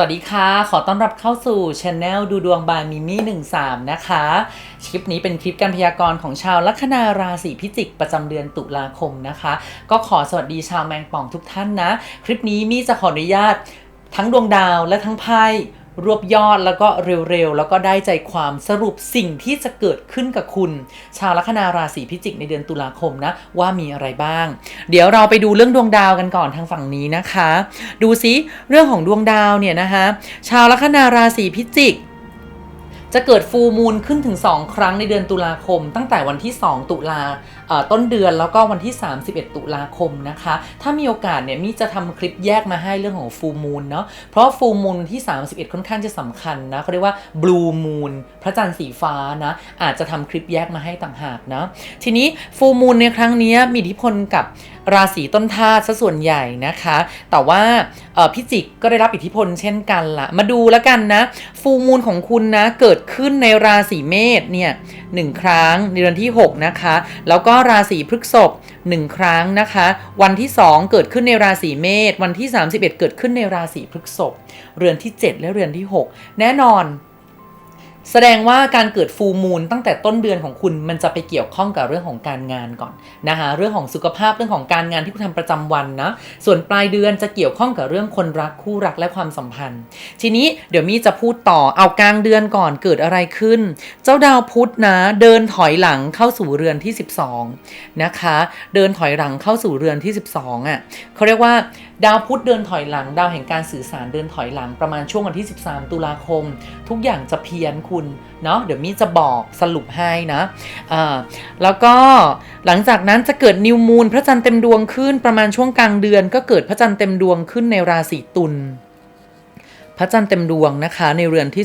วัสดีค่ะ ขอต้อนรับเข้าสู่ช anel ดูดวงบายมิมี่13 นะคะ คลิปนี้เป็นคลิปการพยากรณ์ของชาวลัคนาราศีพิจิกประจำเดือนตุลาคมนะคะ ก็ขอสวัสดีชาวแมงป่องทุกท่านนะ คลิปนี้มี่จะขออนุญาตทั้งดวงดาวและทั้งไพ่ รวบยอดแล้วก็เร็วๆ แล้วก็ได้ใจความสรุปสิ่งที่จะเกิดขึ้นกับคุณ ชาวลัคนาราศีพิจิกในเดือนตุลาคมนะว่ามีอะไรบ้าง เดี๋ยวเราไปดูเรื่องดวงดาวกันก่อนทางฝั่งนี้นะคะ ดูซิเรื่องของดวงดาวเนี่ยนะคะชาวลัคนาราศีพิจิกจะเกิดฟูมูลขึ้นถึง 2 ครั้งในเดือนตุลาคม ตั้งแต่วันที่ 2 ตุลา ต้นเดือนแล้วก็วันที่ 31 ตุลาคมนะคะ ถ้ามีโอกาสเนี่ยมี่จะทำคลิปแยกมาให้เรื่องของฟูมูลเนาะเพราะฟูมูลที่ 31 ค่อนข้างจะสำคัญนะเขาเรียกว่าบลูมูลพระจันทร์สีฟ้านะอาจจะทำคลิปแยกมาให้ต่างหากนะทีนี้ฟูมูลในครั้งนี้มีอิทธิพลกับราศีต้นธาตุซะส่วนใหญ่นะคะ แต่ว่าพิจิกก็ได้รับอิทธิพลเช่นกันละมาดูแล้วกันนะ ฟูมูลของคุณนะ เกิดขึ้นในราศีเมษเนี่ยหนึ่งครั้งในเดือนที่ 6 นะคะ แล้วก็ราศีพฤษภหนึ่งครั้งนะคะ วันที่ 2 เกิดขึ้นในราศีเมษวันที่ 31 เกิดขึ้นในราศีพฤษภเรือนที่ 7 และเรือนที่ 6 แน่นอน แสดงว่าการเกิดฟูมูลตั้งแต่ต้นเดือนของคุณมันจะไปเกี่ยวข้องกับเรื่องของการงานก่อนนะคะเรื่องของสุขภาพเรื่องของการงานที่คุณทำประจำวันนะส่วนปลายเดือนจะเกี่ยวข้องกับเรื่องคนรักคู่รักและความสัมพันธ์ ทีนี้เดี๋ยวมี่จะพูดต่อเอากลางเดือนก่อนเกิดอะไรขึ้น เจ้าดาวพุธนะเดินถอยหลังเข้าสู่เรือนที่ 12นะคะเดินถอยหลังเข้าสู่เรือนที่ 12อะเขาเรียกว่าดาวพุธเดินถอยหลัง ดาวแห่งการสื่อสารเดินถอยหลังประมาณช่วงวันที่ 13 ตุลาคม ทุกอย่างจะเพี้ยนคุณเนาะเดี๋ยวมีจะบอกสรุปให้นะอ่าแล้วก็หลังจากนั้นจะเกิดนิวมูนพระจันทร์เต็มดวงขึ้นประมาณช่วงกลางเดือน ก็เกิดพระจันทร์เต็มดวงขึ้นในราศีตุลพระจันทร์เต็มดวงนะคะในเรือนที่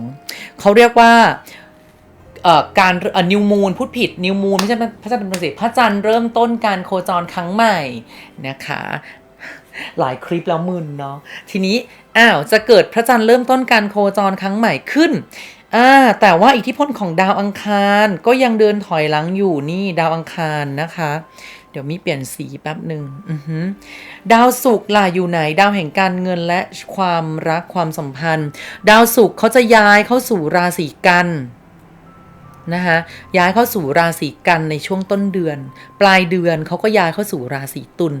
12 เขาเรียกว่าการนิวมูนพูดผิดนิวมูนไม่ใช่พระจันทร์เต็มดวงสิพระจันทร์เริ่มต้นการโคจรครั้งใหม่นะคะ หลายคลิปแล้วมึนเนาะทีนี้อ้าวจะเกิดพระจันทร์เริ่มต้นการโคจรครั้งใหม่ขึ้น อ่าแต่ว่าอิทธิพลของดาวอังคารก็ยังเดินถอยหลังอยู่นี่ดาวอังคารนะคะ เดี๋ยวมีเปลี่ยนสีแป๊บหนึ่งดาวศุกร์ล่ะอยู่ไหน ดาวแห่งการเงินและความรักความสัมพันธ์ ดาวศุกร์เขาจะย้ายเข้าสู่ราศีกันนะคะย้ายเข้าสู่ราศีกันในช่วงต้นเดือน ปลายเดือนเขาก็ย้ายเข้าสู่ราศีตุล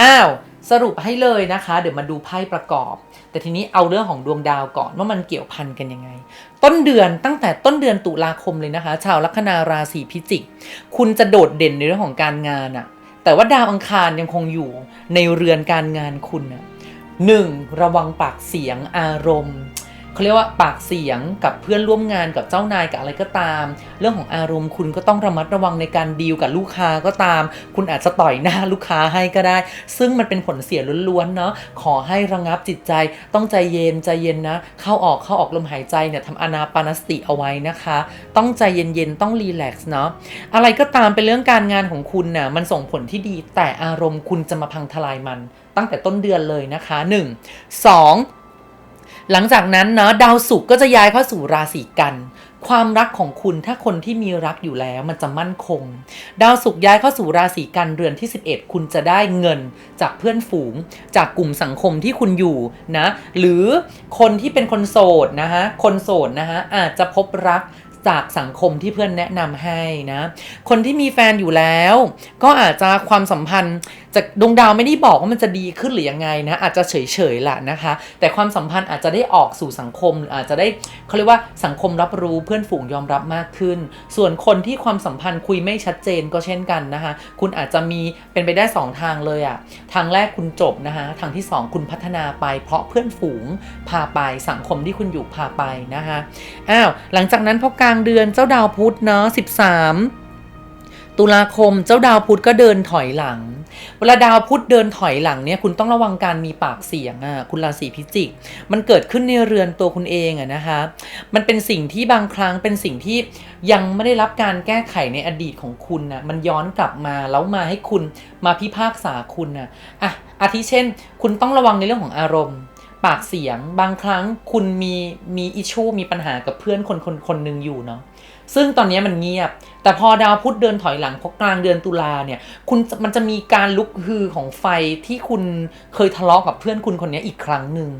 อ้าว สรุปให้เลยนะคะ เดี๋ยวมาดูไพ่ประกอบ แต่ทีนี้เอาเรื่องของดวงดาวก่อนว่ามันเกี่ยวพันกันยังไง ต้นเดือนตั้งแต่ต้นเดือนตุลาคมเลยนะคะ ชาวลัคนาราศีพิจิก คุณจะโดดเด่นในเรื่องของการงานอะแต่ว่าดาวอังคารยังคงอยู่ในเรือนการงานคุณอะหนึ่งระวังปากเสียงอารมณ์ เขาเรียกว่าปากเสียงกับเพื่อนร่วมงานกับเจ้านายกับอะไรก็ตาม เรื่องของอารมณ์คุณก็ต้องระมัดระวังในการดีลกับลูกค้าก็ตาม คุณอาจจะต่อยหน้าลูกค้าให้ก็ได้ ซึ่งมันเป็นผลเสียล้วนๆเนาะขอให้ระงับจิตใจ ต้องใจเย็นใจเย็นนะ เข้าออกเข้าออกลมหายใจเนี่ยทำอนาปานสติเอาไว้นะคะ ต้องใจเย็นๆต้องรีแลกซ์เนาะอะไรก็ตามเป็นเรื่องการงานของคุณน่ะมันส่งผลที่ดีแต่อารมณ์คุณจะมาพังทลายมัน ตั้งแต่ต้นเดือนเลยนะคะ 1 2 หลังจากนั้นเนาะดาวศุกร์ก็จะย้ายเข้าสู่ราศีกัน ความรักของคุณถ้าคนที่มีรักอยู่แล้วมันจะมั่นคง ดาวศุกร์ย้ายเข้าสู่ราศีกันเรือนที่ 11 คุณจะได้เงินจากเพื่อนฝูง จากกลุ่มสังคมที่คุณอยู่นะ หรือคนที่เป็นคนโสดนะฮะคนโสดนะฮะอาจจะพบรัก จากสังคมที่เพื่อนแนะนำให้นะ คนที่มีแฟนอยู่แล้ว ก็อาจจะความสัมพันธ์จากดวงดาวไม่ได้บอกว่ามันจะดีขึ้นหรือยังไงนะ อาจจะเฉยๆแหละนะคะ แต่ความสัมพันธ์อาจจะได้ออกสู่สังคมหรืออาจจะได้เขาเรียกว่าสังคมรับรู้เพื่อนฝูงยอมรับมากขึ้น ส่วนคนที่ความสัมพันธ์คุยไม่ชัดเจนก็เช่นกันนะคะ คุณอาจจะมีเป็นไปได้สองทางเลยอะทางแรกคุณจบนะคะทางที่สองคุณพัฒนาไป เพราะเพื่อนฝูงพาไปสังคมที่คุณอยู่พาไปนะคะอ้าวหลังจากนั้นพอกลางเดือนเจ้าดาวพุธเนาะ13 ตุลาคมเจ้าดาวพุธก็เดินถอยหลัง เวลาดาวพุธเดินถอยหลังเนี่ยคุณต้องระวังการมีปากเสียงอะคุณราศีพิจิก มันเกิดขึ้นในเรือนตัวคุณเองอะนะคะ มันเป็นสิ่งที่บางครั้งเป็นสิ่งที่ยังไม่ได้รับการแก้ไขในอดีตของคุณนะมันย้อนกลับมาแล้วมาให้คุณมาพิพากษาคุณนะอะอาทิเช่น คุณต้องระวังในเรื่องของอารมณ์ ปากเสียง บางครั้งคุณมีมีอิชูมีปัญหากับเพื่อนคนคนคนหนึ่งอยู่เนาะซึ่งตอนนี้มันเงียบ แต่พอดาวพุธเดินถอยหลังพอกลางเดือนตุลาเนี่ยคุณมันจะมีการลุกฮือของไฟที่คุณเคยทะเลาะกับเพื่อนคุณคนนี้อีกครั้งหนึ่ง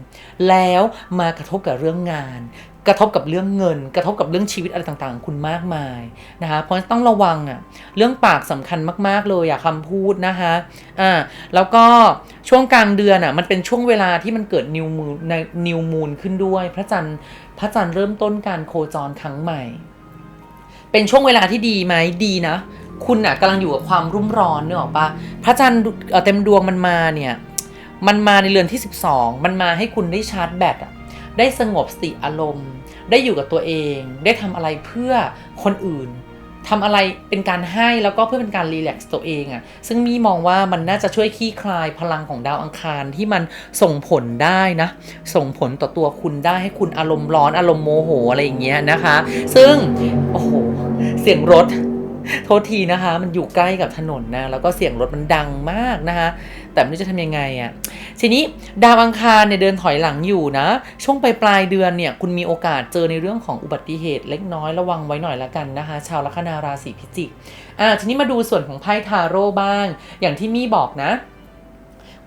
แล้วมากระทบกับเรื่องงาน กระทบกับเรื่องเงิน กระทบกับเรื่องชีวิตอะไรต่างๆ คุณมากมายนะคะเพราะต้องระวังอะเรื่องปากสำคัญมาก ๆเลยอะคำพูดนะคะอ่าแล้วก็ช่วงกลางเดือนอะมันเป็นช่วงเวลาที่มันเกิดนิวมูนในนิวมูนขึ้นด้วย พระจันทร์พระจันทร์เริ่มต้นการโคจรครั้งใหม่ เป็นช่วงเวลาที่ดีไหมดีนะ คุณอะกำลังอยู่กับความรุ่มร้อนเนออปะพระจันทร์เอ่อเต็มดวงมันมาเนี่ยมันมาในเรือนที่ 12 มันมาให้คุณได้ชาร์จแบตอะ ได้สงบสติอารมณ์ ได้อยู่กับตัวเอง ได้ทำอะไรเพื่อคนอื่นทำอะไรเป็นการให้แล้วก็เพื่อเป็นการรีแลกซ์ตัวเองอะซึ่งมีมองว่ามันน่าจะช่วยคลี่คลายพลังของดาวอังคารที่มันส่งผลได้นะ ส่งผลต่อตัวคุณได้ให้คุณอารมณ์ร้อนอารมณ์โมโหอะไรอย่างเงี้ยนะคะ ซึ่งโอ้โหเสียงรถ โทษทีนะคะ มันอยู่ใกล้กับถนนนะ แล้วก็เสียงรถมันดังมากนะคะ แต่ไม่รู้จะทำยังไงอะ่ะ ทีนี้ดาวอังคารเนี่ยเดินถอยหลังอยู่นะ ช่วงปลายปลายเดือนเนี่ย คุณมีโอกาสเจอในเรื่องของอุบัติเหตุเล็กน้อยระวังไว้หน่อยละกันนะคะ ชาวลัคนาราศีพิจิก อ่า ทีนี้มาดูส่วนของไพ่ทาโร่บ้าง อย่างที่มี่บอกนะ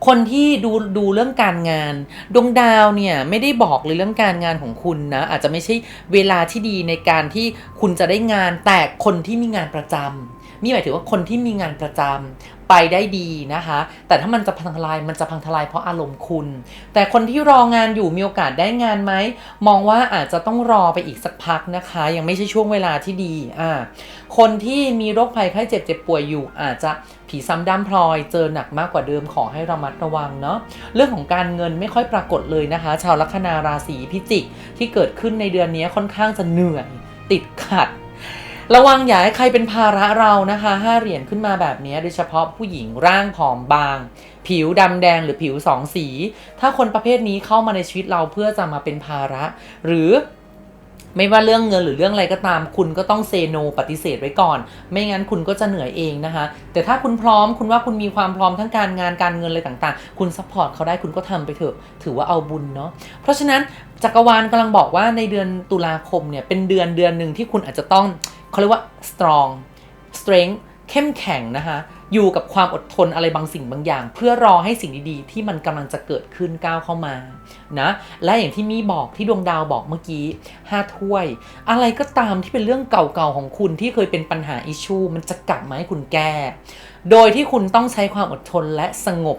คนที่ดูดูเรื่องการงาน ดวงดาวเนี่ยไม่ได้บอกเลยเรื่องการงานของคุณนะ อาจจะไม่ใช่เวลาที่ดีในการที่คุณจะได้งานแต่คนที่มีงานประจำมีหมายถึงว่าคนที่มีงานประจำ ไปได้ดีนะคะ แต่ถ้ามันจะพังทลายมันจะพังทลายเพราะอารมณ์คุณ แต่คนที่รองานอยู่มีโอกาสได้งานไหม มองว่าอาจจะต้องรอไปอีกสักพักนะคะ ยังไม่ใช่ช่วงเวลาที่ดีอ่าคนที่มีโรคภัยไข้เจ็บเจ็บป่วยอยู่อาจจะผีซ้ำด้ำพลอยเจอหนักมากกว่าเดิมขอให้ระมัดระวังเนาะเรื่องของการเงินไม่ค่อยปรากฏเลยนะคะ ชาวลัคนาราศีพิจิกที่เกิดขึ้นในเดือนนี้ค่อนข้างจะเหนื่อยติดขัด ระวังอย่าให้ใครเป็นภาระเรานะคะห้าเหรียญขึ้นมาแบบนี้โดยเฉพาะผู้หญิงร่างผอมบาง ผิวดำแดงหรือผิวสองสี ถ้าคนประเภทนี้เข้ามาในชีวิตเราเพื่อจะมาเป็นภาระ หรือ ไม่ว่าเรื่องเงินหรือเรื่องอะไรก็ตาม คุณก็ต้องเซโนปฏิเสธไว้ก่อน ไม่งั้นคุณก็จะเหนื่อยเองนะคะ แต่ถ้าคุณพร้อมคุณว่าคุณมีความพร้อมทั้งการงานการเงินอะไรต่างๆ คุณซัพพอร์ตเขาได้คุณก็ทำไปเถอะถือว่าเอาบุญเนาะเพราะฉะนั้นจักรวาลกำลังบอกว่าในเดือนตุลาคมเนี่ยเป็นเดือนเดือนหนึ่งที่คุณอาจจะต้องเขาเรียกว่า strong strength เข้มแข็งนะคะอยู่กับความอดทนอะไรบางสิ่งบางอย่าง เพื่อรอให้สิ่งดีๆ ที่มันกำลังจะเกิดขึ้นก้าวเข้ามานะและอย่างที่มี่บอกที่ดวงดาวบอกเมื่อกี้ห้าถ้วย อะไรก็ตามที่เป็นเรื่องเก่าๆของคุณที่เคยเป็นปัญหาอิชูมันจะกลับมาให้คุณแก้ โดยที่คุณต้องใช้ความอดทนและสงบ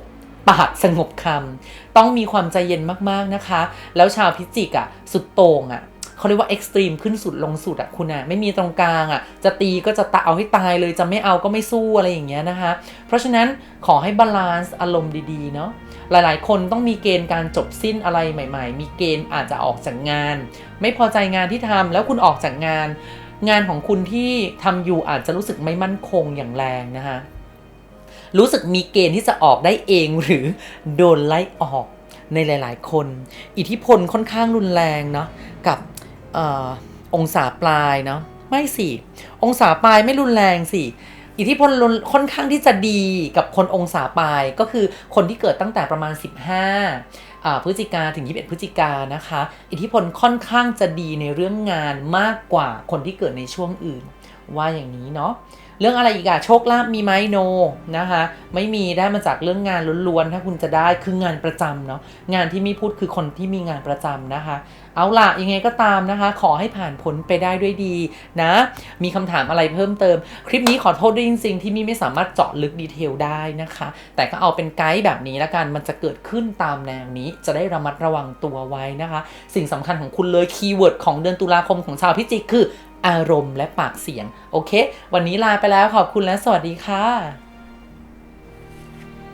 ปากสงบคำต้องมีความใจเย็นมากๆนะคะ แล้วชาวพิจิกอะสุดโต่งอะ เขาเรียกว่าเอ็กซ์ตรีมขึ้นสุดลงสุดอะคุณอะไม่มีตรงกลางอะจะตีก็จะตะเอาให้ตายเลยจะไม่เอาก็ไม่สู้อะไรอย่างเงี้ยนะคะ เพราะฉะนั้นขอให้บาลานซ์อารมณ์ดีๆเนาะหลายๆ คนต้องมีเกณฑ์การจบสิ้นอะไรใหม่ ๆ มีเกณฑ์อาจจะออกจากงาน ไม่พอใจงานที่ทำแล้วคุณออกจากงาน งานของคุณที่ทำอยู่อาจจะรู้สึกไม่มั่นคงอย่างแรงนะคะรู้สึกมีเกณฑ์ที่จะออกได้เองหรือโดนไล่ออกในหลาย ๆ คน อิทธิพลค่อนข้างรุนแรงเนาะกับ อองศาปลายเนาะไม่สิองศาปลายไม่รุนแรงสิอิทธิพลค่อนข้างที่จะดีกับคนองศาปลายก็คือคนที่เกิดตั้งแต่ประมาณ 15อ่าพฤศจิกาถึง 21 พฤศจิกานะคะ อิทธิพลค่อนข้างจะดีในเรื่องงานมากกว่าคนที่เกิดในช่วงอื่นว่าอย่างนี้เนาะเรื่องอะไรอีกอะโชคลาภมีไหมโนนะคะไม่มีได้มาจากเรื่องงานล้วนๆถ้าคุณจะได้คืองานประจำเนาะงานที่มีพูดคือคนที่มีงานประจำนะคะ เอาล่ะยังไงก็ตามนะคะ ขอให้ผ่านพ้นไปได้ด้วยดีนะ มีคำถามอะไรเพิ่มเติม คลิปนี้ขอโทษด้วยจริงๆที่มี่ไม่สามารถเจาะลึกดีเทลได้นะคะ แต่ก็เอาเป็นไกด์แบบนี้ละกันมันจะเกิดขึ้นตามแนวนี้จะได้ระมัดระวังตัวไว้นะคะ สิ่งสำคัญของคุณเลยคีย์เวิร์ดของเดือนตุลาคมของชาวพิจิกคือ อารมณ์และปากเสียง โอเค วันนี้ลาไปแล้วขอบคุณและสวัสดีค่ะ